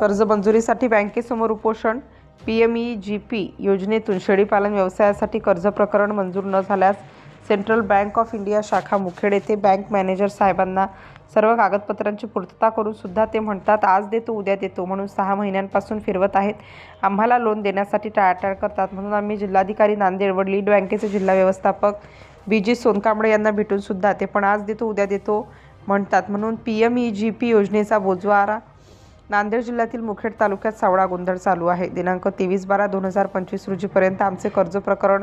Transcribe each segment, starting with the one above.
कर्ज मंजुरीसाठी बँकेसमोर उपोषण P M E G P योजनेतून शेळीपालन व्यवसायासाठी कर्ज प्रकरण मंजूर न झाल्यास सेंट्रल बँक ऑफ इंडिया शाखा मुखेड येथे बँक मॅनेजर साहेबांना सर्व कागदपत्रांची पूर्तता करून सुद्धा ते म्हणतात आज देतो उद्या देतो म्हणून सहा महिन्यांपासून फिरवत आहेत. आम्हाला लोन देण्यासाठी टाळाटाळ करतात. म्हणून आम्ही जिल्हाधिकारी नांदेड व लीड बँकेचे जिल्हा व्यवस्थापक बी जी सोनकांबळे यांना भेटून सुद्धा ते पण आज देतो उद्या देतो म्हणतात. म्हणून P M E G P योजनेचा बोजवारा नांदेड जिल्ह्यातील मुखेड तालुक्यात सावळा गोंधळ चालू आहे. दिनांक तेवीस बारा दोन हजार पंचवीस रोजीपर्यंत आमचे कर्ज प्रकरण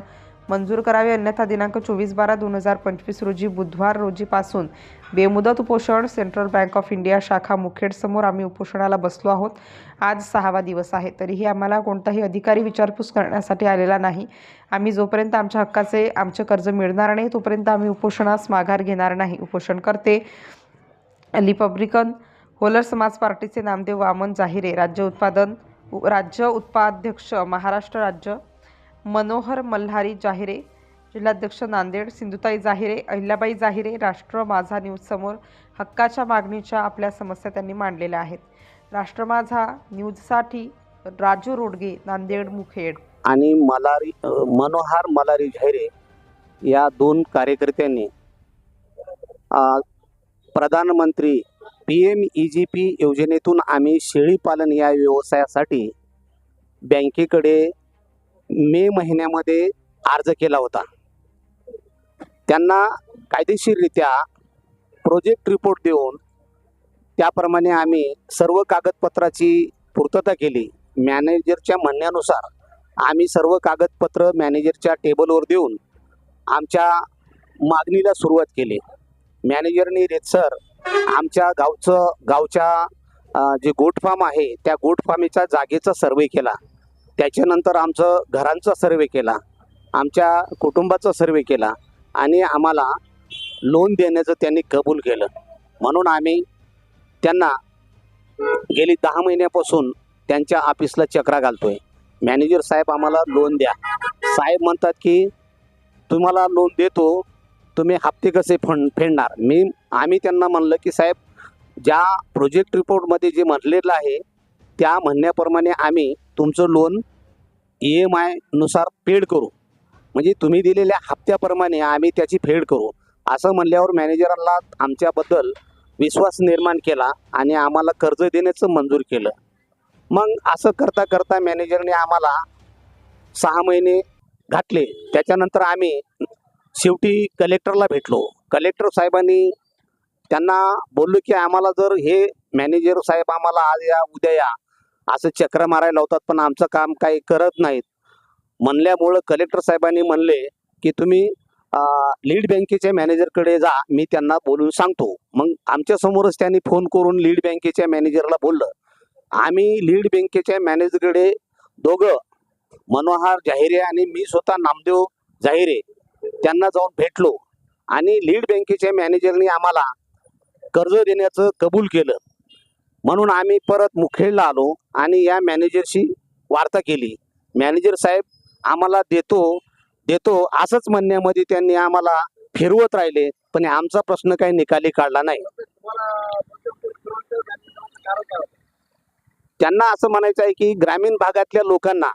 मंजूर करावे. अन्यथा दिनांक चोवीस बारा दोन हजार पंचवीस रोजी बुधवार रोजीपासून बेमुदत उपोषण सेंट्रल बँक ऑफ इंडिया शाखा मुखेडसमोर आम्ही उपोषणाला बसलो आहोत. आज सहावा दिवस आहे. तरीही आम्हाला कोणताही अधिकारी विचारपूस करण्यासाठी आलेला नाही. आम्ही जोपर्यंत आमच्या हक्काचे आमचे कर्ज मिळणार नाही तोपर्यंत आम्ही उपोषणास माघार घेणार नाही. उपोषण करते रिपब्लिकन होलर समाज पार्टीचे नामदेव वामन जाहिरे राज्य उत्पादन राज्य उत्पाध्यक्ष महाराष्ट्र राज्य मनोहर मल्हारी जाहिरे जिल्हाध्यक्ष नांदेड सिंधुताई जाहिरे अहिल्याबाई जाहिरे राष्ट्र माझा न्यूज समोर हक्काच्या मागणीच्या आपल्या समस्या त्यांनी मांडलेल्या आहेत. राष्ट्र माझा न्यूजसाठी राजू रोडगे नांदेड मुखेड. आणि मलारी मनोहर मलारी जाहिरे या दोन कार्यकर्त्यांनी प्रधानमंत्री P M E G P योजनेतून आम्ही शेळीपालन या व्यवसायासाठी बँकेकडे मे महिन्यामध्ये अर्ज केला होता. त्यांना कायदेशीररित्या प्रोजेक्ट रिपोर्ट देऊन त्याप्रमाणे आम्ही सर्व कागदपत्राची पूर्तता केली. मॅनेजरच्या म्हणण्यानुसार आम्ही सर्व कागदपत्र मॅनेजरच्या टेबलवर देऊन आमच्या मागणीला सुरुवात केली. मॅनेजरनी रेतसर आमच्या गावचं गावच्या जे गोट फार्म आहे त्या गोट फार्मीचा जागेचा सर्वे केला. त्याच्यानंतर आमचं घरांचा सर्वे केला. आमच्या कुटुंबाचा सर्वे केला. आणि आम्हाला लोन देण्याचं त्यांनी कबूल केलं. म्हणून आम्ही त्यांना गेली दहा महिन्यापासून त्यांच्या ऑफिसला चक्रा घालतोय. मॅनेजर साहेब आम्हाला लोन द्या. साहेब म्हणतात की तुम्हाला लोन देतो तुम्ही हप्ते कसे फंड फेडणार? मी आम्ही त्यांना म्हणलं की साहेब ज्या प्रोजेक्ट रिपोर्टमध्ये जे म्हटलेलं आहे त्या म्हणण्याप्रमाणे आम्ही तुमचं लोन ई एम आयनुसार पेड करू. म्हणजे तुम्ही दिलेल्या हप्त्याप्रमाणे आम्ही त्याची फेड करू. असं म्हणल्यावर मॅनेजरांना आमच्याबद्दल विश्वास निर्माण केला आणि आम्हाला कर्ज देण्याचं मंजूर केलं. मग असं करता करता मॅनेजरने आम्हाला सहा महिने घातले. त्याच्यानंतर आम्ही शेवटी कलेक्टरला भेटलो. कलेक्टर साहेबांनी त्यांना बोललो की आम्हाला जर हे मॅनेजर साहेब आम्हाला आज या उद्या या. असं चक्र मारायला लावतात पण आमचं काम काही करत नाहीत. म्हणल्यामुळं कलेक्टर साहेबांनी म्हणले की तुम्ही लीड बँकेच्या मॅनेजरकडे जा मी त्यांना बोलून सांगतो. मग आमच्यासमोरच त्यांनी फोन करून लीड बँकेच्या मॅनेजरला बोललं. आम्ही लीड बँकेच्या मॅनेजरकडे दोघं मनोहर जाहिरे आणि मी स्वतः नामदेव जाहिरे त्यांना जाऊन भेटलो. आणि लीड बँकेच्या मॅनेजरनी आम्हाला कर्ज देण्याचं कबूल केलं. म्हणून आम्ही परत मुखेडला आलो आणि या मॅनेजरशी वार्ता केली. मॅनेजर साहेब आम्हाला देतो देतो असंच म्हणण्यामध्ये त्यांनी आम्हाला फिरवत राहिले पण आमचा प्रश्न काही निकाली काढला नाही. त्यांना असं म्हणायचं आहे की ग्रामीण भागातल्या लोकांना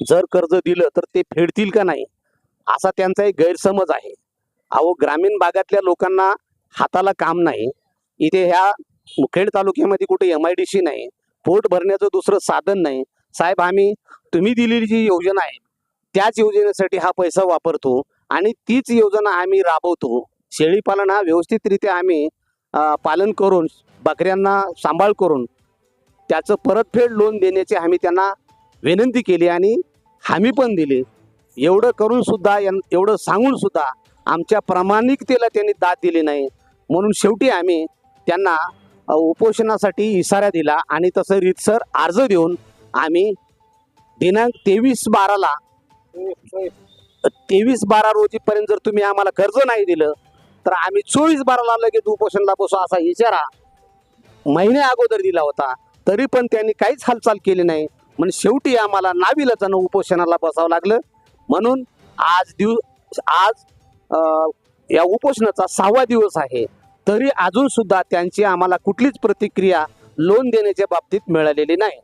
जर कर्ज दिलं तर ते फेडतील का नाही? असा त्यांचा एक गैरसमज आहे. अहो ग्रामीण भागातल्या लोकांना हाताला काम नाही. इथे ह्या मुखेड तालुक्यामध्ये कुठे एम आय डी सी नाही. पोट भरण्याचं दुसरं साधन नाही. साहेब आम्ही तुम्ही दिलेली जी योजना आहे त्याच योजनेसाठी हा पैसा वापरतो आणि तीच योजना आम्ही राबवतो. शेळीपालन हा व्यवस्थितरित्या आम्ही पालन करून बकऱ्यांना सांभाळ करून त्याचं परतफेड लोन देण्याची आम्ही त्यांना विनंती केली आणि हमी पण दिली. एवढं करून सुद्धा यां- एवढं सांगून सुद्धा आमच्या प्रामाणिकतेला त्यांनी दाद दिली नाही. म्हणून शेवटी आम्ही त्यांना उपोषणासाठी इशारा दिला आणि तसं रीतसर अर्ज देऊन आम्ही दिनांक तेवीस बाराला तेवीस बारा रोजीपर्यंत जर तुम्ही आम्हाला कर्ज नाही दिलं तर आम्ही चोवीस बाराला लगेच उपोषणला बसू असा इशारा महिन्या अगोदर दिला होता. तरी पण त्यांनी काहीच हालचाल केली नाही. म्हणून शेवटी आम्हाला नाविलाजानं उपोषणाला बसावं लागलं. म्हणून आज दिवस आज या उपोषणाचा सहावा दिवस आहे. तरी अजून सुद्धा त्यांची आम्हाला कुठलीच प्रतिक्रिया लोन देण्याच्या बाबतीत मिळालेली नाही.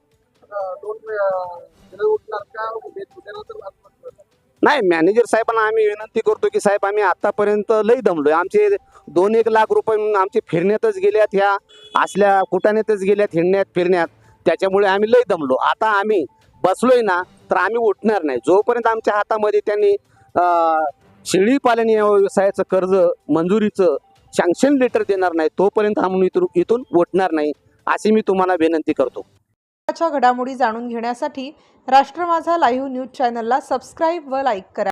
नाही मॅनेजर साहेबांना आम्ही विनंती करतो की साहेब आम्ही आतापर्यंत लई दमलोय. आमचे दोन एक लाख रुपये आमचे फिरण्यातच गेल्यात ह्या असल्या कुटाण्यातच गेल्यात हिंडण्यात फिरण्यात. त्याच्यामुळे आम्ही लई दमलो. आता आम्ही बसलोय ना तर आम्ही उठणार नाही. जोपर्यंत आमच्या हातामध्ये त्यांनी अं, शेळी पालन या व्यवसायाचं कर्ज मंजुरीचं सँक्शन लेटर देणार नाही तोपर्यंत आम्ही इथून उठणार नाही अशी मी तुम्हाला विनंती करतो. घडामोडी जाणून घेण्यासाठी राष्ट्र माझा लाईव्ह न्यूज चॅनलला सबस्क्राईब व लाईक करा.